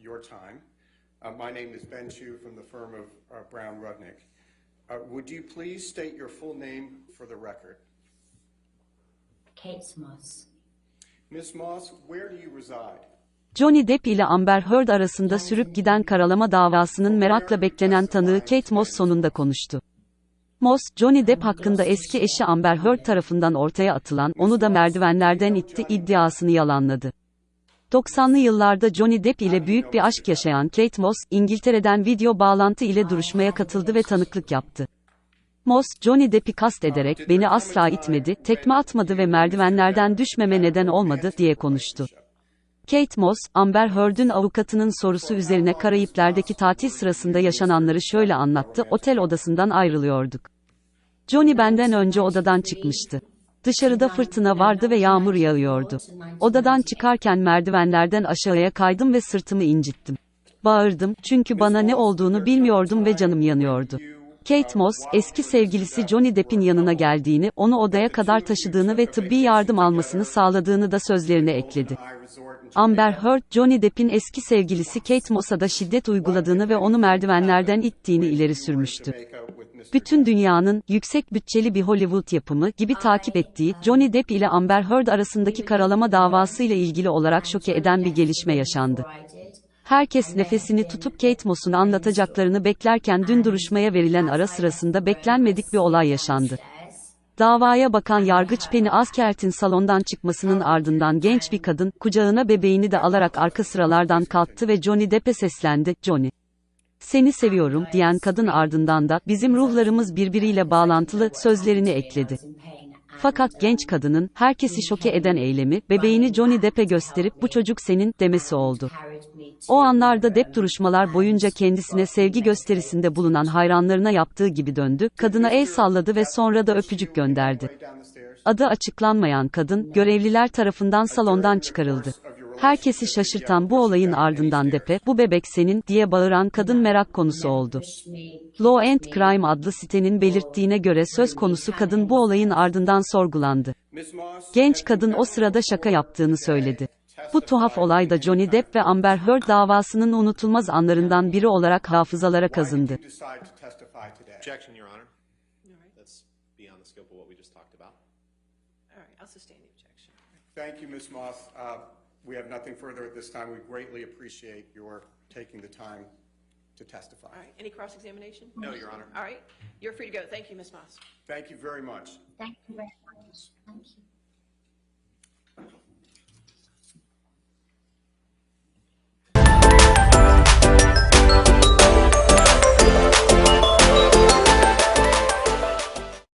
your time. Uh, My name is Ben Chu from the firm of uh, Brown Rudnick. Uh, Would you please state your full name for the record? Kate Moss. Ms. Moss, where do you reside? Johnny Depp ile Amber Heard arasında sürüp giden karalama davasının merakla beklenen tanığı Kate Moss sonunda konuştu. Moss, Johnny Depp hakkında eski eşi Amber Heard tarafından ortaya atılan, onu da merdivenlerden itti iddiasını yalanladı. 90'lı yıllarda Johnny Depp ile büyük bir aşk yaşayan Kate Moss, İngiltere'den video bağlantı ile duruşmaya katıldı ve tanıklık yaptı. Moss, Johnny Depp'i kast ederek, beni asla itmedi, tekme atmadı ve merdivenlerden düşmeme neden olmadı, diye konuştu. Kate Moss, Amber Heard'ün avukatının sorusu üzerine Karayipler'deki tatil sırasında yaşananları şöyle anlattı, otel odasından ayrılıyorduk. Johnny benden önce odadan çıkmıştı. Dışarıda fırtına vardı ve yağmur yağıyordu. Odadan çıkarken merdivenlerden aşağıya kaydım ve sırtımı incittim. Bağırdım, çünkü bana ne olduğunu bilmiyordum ve canım yanıyordu. Kate Moss, eski sevgilisi Johnny Depp'in yanına geldiğini, onu odaya kadar taşıdığını ve tıbbi yardım almasını sağladığını da sözlerine ekledi. Amber Heard, Johnny Depp'in eski sevgilisi Kate Moss'a da şiddet uyguladığını ve onu merdivenlerden ittiğini ileri sürmüştü. Bütün dünyanın, yüksek bütçeli bir Hollywood yapımı gibi takip ettiği, Johnny Depp ile Amber Heard arasındaki karalama davası ile ilgili olarak şoke eden bir gelişme yaşandı. Herkes nefesini tutup Kate Moss'un anlatacaklarını beklerken dün duruşmaya verilen ara sırasında beklenmedik bir olay yaşandı. Davaya bakan yargıç Penny Askert'in salondan çıkmasının ardından genç bir kadın, kucağına bebeğini de alarak arka sıralardan kalktı ve Johnny Depp'e seslendi, Johnny. Seni seviyorum, diyen kadın ardından da, bizim ruhlarımız birbiriyle bağlantılı, sözlerini ekledi. Fakat genç kadının, herkesi şoke eden eylemi, bebeğini Johnny Depp'e gösterip bu çocuk senin, demesi oldu. O anlarda Depp duruşmalar boyunca kendisine sevgi gösterisinde bulunan hayranlarına yaptığı gibi döndü, kadına el salladı ve sonra da öpücük gönderdi. Adı açıklanmayan kadın, görevliler tarafından salondan çıkarıldı. Herkesi şaşırtan bu olayın ardından Depp'e, bu bebek senin, diye bağıran kadın merak konusu oldu. Law and Crime adlı sitenin belirttiğine göre söz konusu kadın bu olayın ardından sorgulandı. Genç kadın o sırada şaka yaptığını söyledi. Bu tuhaf olay da Johnny Depp ve Amber Heard davasının unutulmaz anlarından biri olarak hafızalara kazındı. Objection, Your Honor. That's beyond the scope of what we just talked about. All right, I'll sustain the objection. Thank you, Ms. Moss. Uh, We have nothing further at this time. We greatly appreciate your taking the time to testify. All right, any cross-examination? No, Your Honor. All right, you're free to go. Thank you, Ms. Moss. Thank you very much. Thank you very much. Thank you.